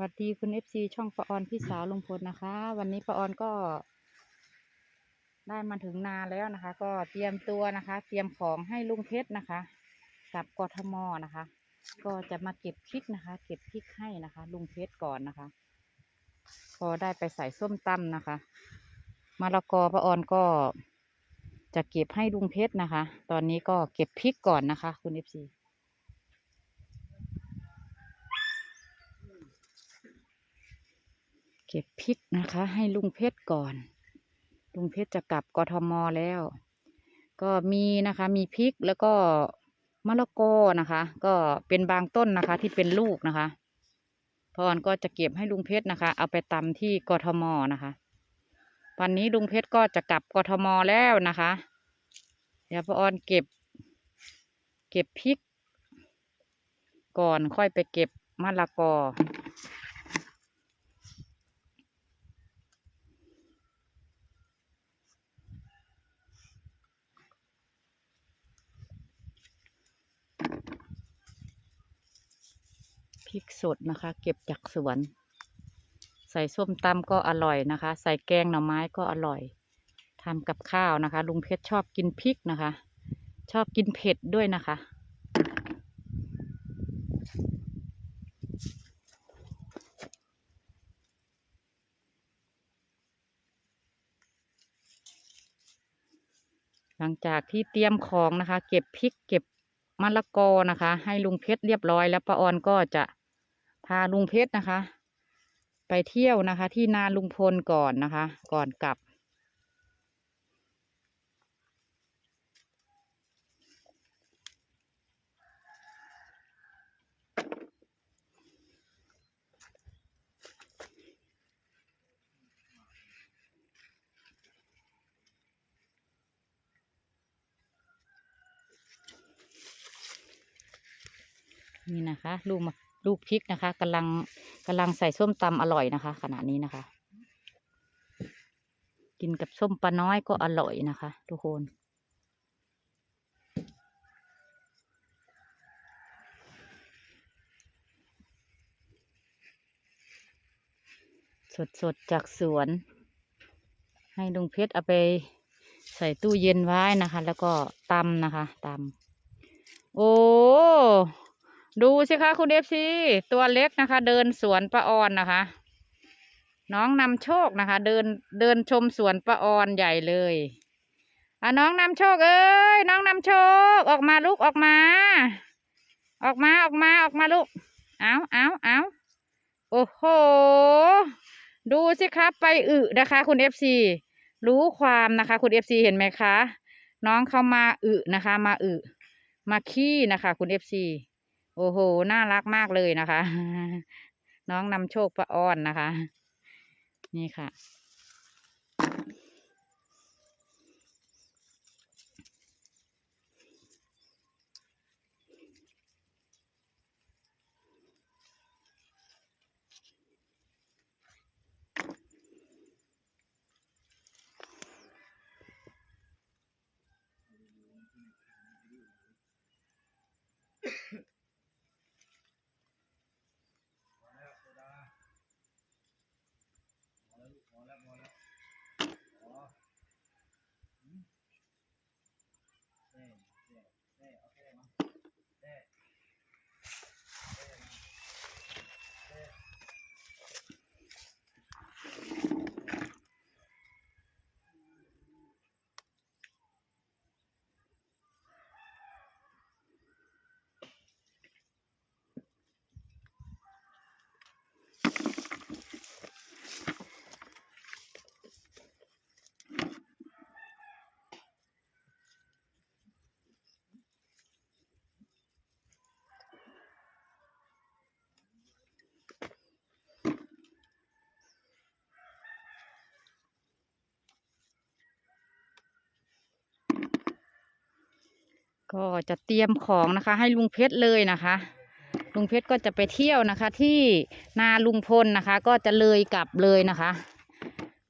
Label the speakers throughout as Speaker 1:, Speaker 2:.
Speaker 1: วัสดีคุณเอฟซีช่องปะออนพี่สาวลุงพลนะคะ วันนี้ปะออนก็ ได้มาถึงนาแล้วนะคะ ก็เตรียมตัวนะคะ เตรียมของให้ลุงเพชรนะคะ กับกทมนะคะ ก็จะมาเก็บพริกนะคะ เก็บพริกให้นะคะ ลุงเพชรก่อนนะคะ พอได้ไปใส่ส้มตำนะคะมะละกอปะออนก็จะเก็บให้ลุงเพชรนะคะ ตอนนี้ก็เก็บพริกก่อนนะคะ คุณเอฟซี เก็บพริกนะคะ ให้ลุงเพชรก่อน ลุงเพชรจะกลับกทมแล้ว ก็มีนะคะ มีพริกแล้วก็มะละกอนะคะ ก็เป็นบางต้นนะคะ ที่เป็นลูกนะคะพรก็จะเก็บให้ลุงเพชรนะคะ เอาไปตำที่กทมนะคะ วันนี้ลุงเพชรก็จะกลับกทมแล้วนะคะ เดี๋ยวพรเก็บ เก็บพริก ก่อนค่อยไปเก็บมะละกอ พริกสดนะคะ เก็บจากสวน ใส่ส้มตำก็อร่อยนะคะ ใส่แกงหน่อไม้ก็อร่อยทำกับข้าวนะคะ ลุงเพชรชอบกินพริกนะคะ ชอบกินเผ็ดด้วยนะคะหลังจากที่เตรียมของนะคะ เก็บพริกเก็บมะละกอนะคะ ให้ลุงเพชรเรียบร้อยแล้วป้าออนก็จะ พาลุงเพชรนะคะ ไปเที่ยวนะคะ ที่นาลุงพลก่อนนะคะ ก่อนกลับ นี่นะคะ ลูกมะ ลูกพริกนะคะกำลังกำลังใส่ส้มตำอร่อยนะคะ ขณะนี้นะคะ กินกับส้มปลาน้อยก็อร่อยนะคะ ทุกคนสดสดๆจากสวน ให้ลุงเพชรเอาไปใส่ตู้เย็นไว้นะคะ แล้วก็ตำนะคะตำ ดูสิคะคุณเอฟซีตัวเล็กนะคะ เดินสวนป้าออนนะคะ น้องนำโชคนะคะ เดินเดินชมสวนป้าออนใหญ่เลยอะน้องนำโชคเอ้ยน้องนำโชค ออกมาลูกออกมา ออกมาออกมาออกมาลูกเอาเอาเอาโอ้โห ดูสิครับไปอึนะคะ คุณเอฟซีรู้ความนะคะ คุณเอฟซีเห็นไหมคะ น้องเขามาอึนะคะ มาอึมาขี้นะคะ คุณเอฟซี โอ้โห น่ารักมากเลยนะคะ น้องนำโชคประอ้อนนะคะ นี่ค่ะ ก็จะเตรียมของนะคะให้ลุงเพชรเลยนะคะ ลุงเพชรก็จะไปเที่ยวนะคะ ที่นาลุงพลนะคะ ก็จะเลยกลับเลยนะคะ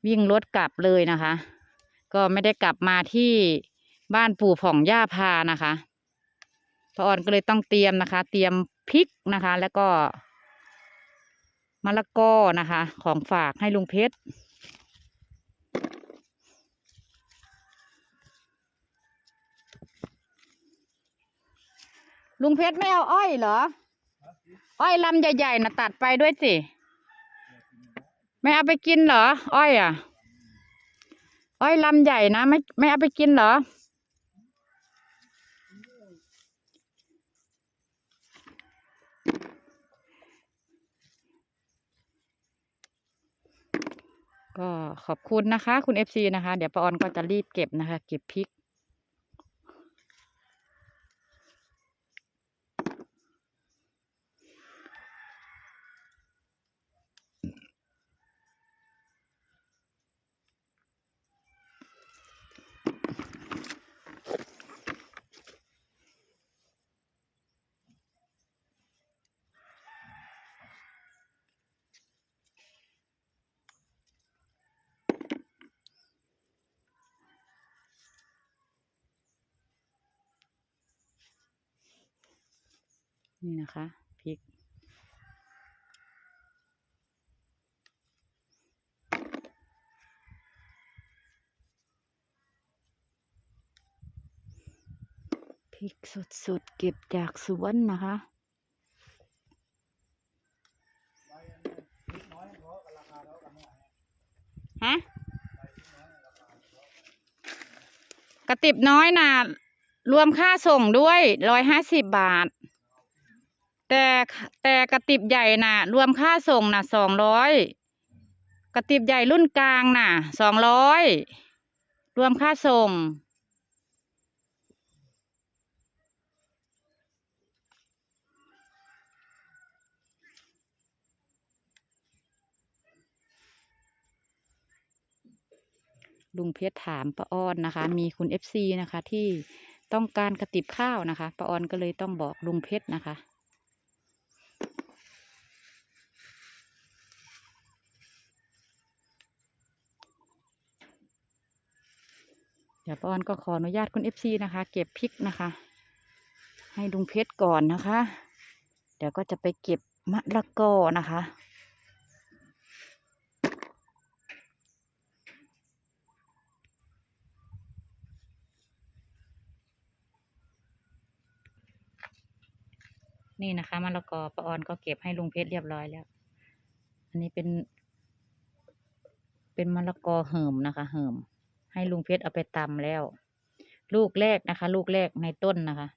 Speaker 1: วิ่งรถกลับเลยนะคะ ก็ไม่ได้กลับมาที่บ้านปู่ผ่องย่าพานะคะพระออนก็เลยต้องเตรียมนะคะ เตรียมพริกนะคะ แล้วก็มะละกอนะคะ ของฝากให้ลุงเพชร ลุงเพชรไม่เอาอ้อยเหรอ อ้อยลำใหญ่ๆนะตัดไปด้วยสิ ไม่เอาไปกินเหรอ อ้อยอะ อ้อยลำใหญ่นะไม่ไม่เอาไปกินเหรอ ก็ขอบคุณนะคะ คุณเอฟซีนะคะ เดี๋ยวป้าออนก็จะรีบเก็บนะคะ เก็บพริก นี่นะคะพริก พริกสดๆ เก็บจากสวนนะคะฮะกระติบน้อยน่ะ รวมค่าส่งด้วยร้อยห้าสิบบาท แต่แต่กระติบใหญ่น่ะ รวมค่าส่งน่ะสองร้อยกระติบใหญ่รุ่นกลางน่ะสองร้อยรวมค่าส่ง ลุงเพชรถามป้าอ้อนนะคะ มีคุณเอฟซีนะคะที่ต้องการกระติบข้าวนะคะป้าอ้อนก็เลยต้องบอกลุงเพชรนะคะ เดี๋ยวป้อนก็ขออนุญาตคุณเอฟซีนะคะ เก็บพริกนะคะ ให้ลุงเพชรก่อนนะคะ เดี๋ยวก็จะไปเก็บมะละกอนะคะนี่นะคะมะละกอป้าออนก็เก็บให้ลุงเพชรเรียบร้อยแล้ว อันนี้เป็น เป็นมะละกอเหิมนะคะ เหิม ให้ลุงเพชรเอาไปตำแล้ว ลูกแรกนะคะ ลูกแรกในต้นนะคะ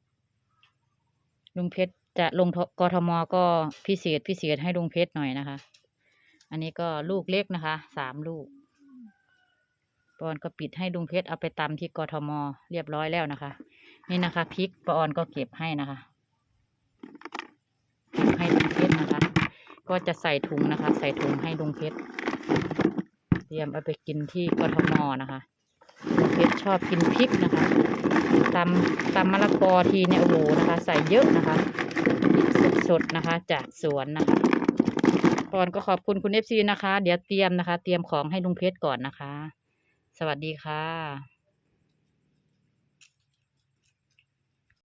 Speaker 1: ลุงเพชรจะลงกทมก็พิเศษพิเศษให้ลุงเพชรหน่อยนะคะ อันนี้ก็ลูกเล็กนะคะสามลูกปอนก็ปิดให้ลุงเพชรเอาไปตำที่กทมเรียบร้อยแล้วนะคะ นี่นะคะพริกปอนก็เก็บให้นะคะให้ลุงเพชรนะคะ ก็จะใส่ถุงนะคะ ใส่ถุงให้ลุงเพชรเตรียมเอาไปกินที่กทมนะคะ เพชรชอบกินพริกนะคะตำตำมะละกอทีเนี่ยโอ้โหนะคะ ใส่เยอะนะคะสดๆนะคะ จากสวนนะคะก่อนก็ขอบคุณคุณเอฟซีนะคะ เดี๋ยวเตรียมนะคะ เตรียมของให้ลุงเพชรก่อนนะคะ สวัสดีค่ะ